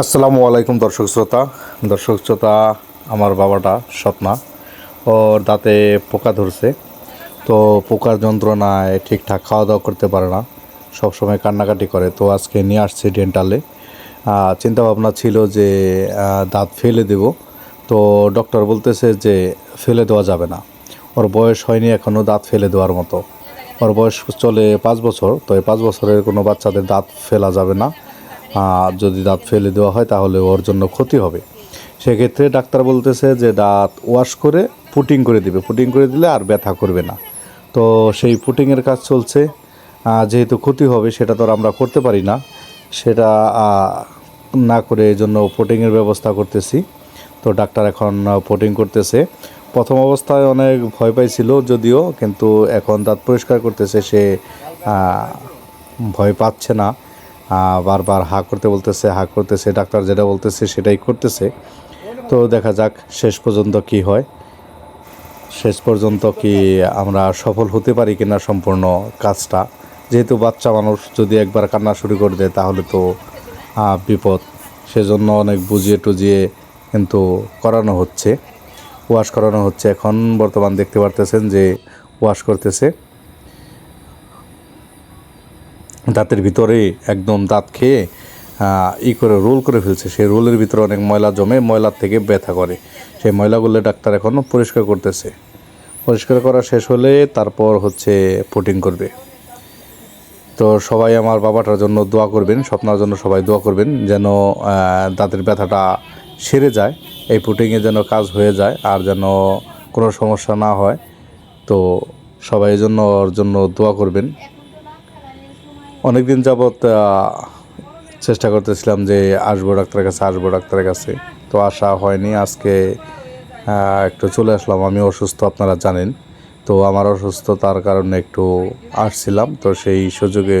আসসালামু আলাইকুম, দর্শক শ্রোতা। দর্শক শ্রোতা, আমার বাবাটা স্বপ্না, ওর দাঁতে পোকা ধরছে। তো পোকার যন্ত্রণায় ঠিকঠাক খাওয়া দাওয়া করতে পারে না, সবসময় কান্নাকাটি করে। তো আজকে নিয়ে আসছি ডেন্টালে। চিন্তা ভাবনা ছিল যে দাঁত ফেলে দেব। তো ডক্টর বলতেছে যে, ফেলে দেওয়া যাবে না। ওর বয়স হয়নি এখনও দাঁত ফেলে দেওয়ার মতো। ওর বয়স চলে পাঁচ বছর। তো এই পাঁচ বছরের কোনো বাচ্চাদের দাঁত ফেলা যাবে না। যদি দাঁত ফেলে দেওয়া হয় তাহলে ওর জন্য ক্ষতি হবে। সেক্ষেত্রে ডাক্তার বলতেছে যে দাঁত ওয়াশ করে পুটিং করে দিবে। পুটিং করে দিলে আর ব্যথা করবে না। তো সেই পুটিংয়ের কাজ চলছে। যেহেতু ক্ষতি হবে, সেটা তো আমরা করতে পারি না। সেটা না করে এই জন্য পুটিংয়ের ব্যবস্থা করতেছি। তো ডাক্তার এখন পোটিং করতেছে। প্রথম অবস্থায় অনেক ভয় পাইছিল যদিও, কিন্তু এখন দাঁত পরিষ্কার করতেছে। সে ভয় পাচ্ছে না। বারবার হা করতে বলতেছে, হা করতেছে, ডাক্তার যেটা বলতেছে সেটাই করতেছে। তো দেখা যাক শেষ পর্যন্ত কি হয়। শেষ পর্যন্ত কি আমরা সফল হতে পারি কিনা সম্পূর্ণ কাজটা। যেহেতু বাচ্চা মানুষ যদি একবার কান্না শুরু করে দেয় তাহলে তো বিপদ। সেজন্য অনেক বুঝিয়ে টুজিয়ে কিন্তু করানো হচ্ছে। ওয়াশ করানো হচ্ছে। এখন বর্তমান দেখতে পারতেছেন যে ওয়াশ করতেছে। দাঁতের ভিতরে একদম দাঁত খেয়ে ই করে রোল করে ফেলছে। সেই রোলের ভিতরে অনেক ময়লা জমে ময়লার থেকে ব্যথা করে। সেই ময়লাগুলো ডাক্তার এখন পরিষ্কার করতেছে। পরিষ্কার করা শেষ হলে তারপর হচ্ছে পুটিং করবে। তো সবাই আমার বাবাটার জন্য দোয়া করবেন, স্বপ্নার জন্য সবাই দোয়া করবেন যেন দাঁতের ব্যথাটা সেরে যায়, এই পুটিংয়ে যেন কাজ হয়ে যায় আর যেন কোনো সমস্যা না হয়। তো সবাই জন্য ওর জন্য দোয়া করবেন। অনেক দিন যাবৎ চেষ্টা করতেছিলাম যে আসব ডাক্তারের কাছে, আসব ডাক্তারের কাছে। তো আসা হয়নি, আজকে একটু চলে আসলাম। আমি অসুস্থ, আপনারা জানেন। তো আমার অসুস্থতার কারণে একটু আসছিলাম। তো সেই সুযোগে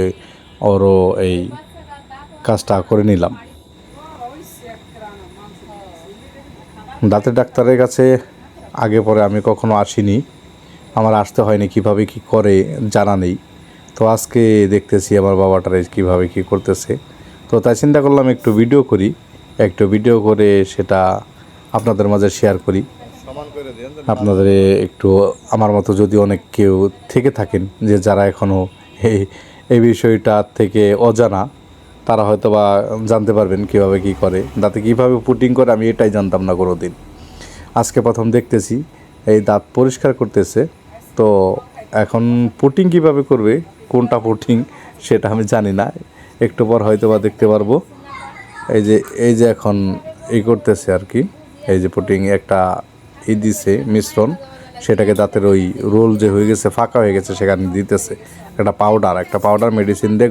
ওরও এই কাজটা করে নিলাম। দাঁতের ডাক্তারের কাছে আগে পরে আমি কখনো আসিনি। আমার আসতে হয়নি, কীভাবে কি করে জানা নেই। তো আজকে দেখতেছি আমার বাবাটারে কীভাবে কি করতেছে। তো তাই চিন্তা করলাম একটু ভিডিও করি। একটু ভিডিও করে সেটা আপনাদের মাঝে শেয়ার করি। আপনাদের একটু আমার মতো যদি অনেক কেউ থেকে থাকেন যে যারা এখনও এই এই বিষয়টা থেকে অজানা তারা হয়তো বা জানতে পারবেন কীভাবে কি করে দাঁতে কীভাবে পুটিং করে আমি এটাই জানতাম না কোনো দিন আজকে প্রথম দেখতেছি এই দাঁত পরিষ্কার করতেছে তো এখন পুটিং কীভাবে করবে কোনটা পুটিং সেটা আমি জানি না। একটু পর হয়তো বা দেখতে পারব। এই যে এই যে এখন এই করতেছে আর কি। এই যে পুটিং একটা ই দিছে, মিশ্রণ। সেটাকে দাঁতের ওই রোল যে হয়ে গেছে, ফাঁকা হয়ে গেছে, সেখানে দিতেছে। একটা পাউডার একটা পাউডার মেডিসিন দিয়ে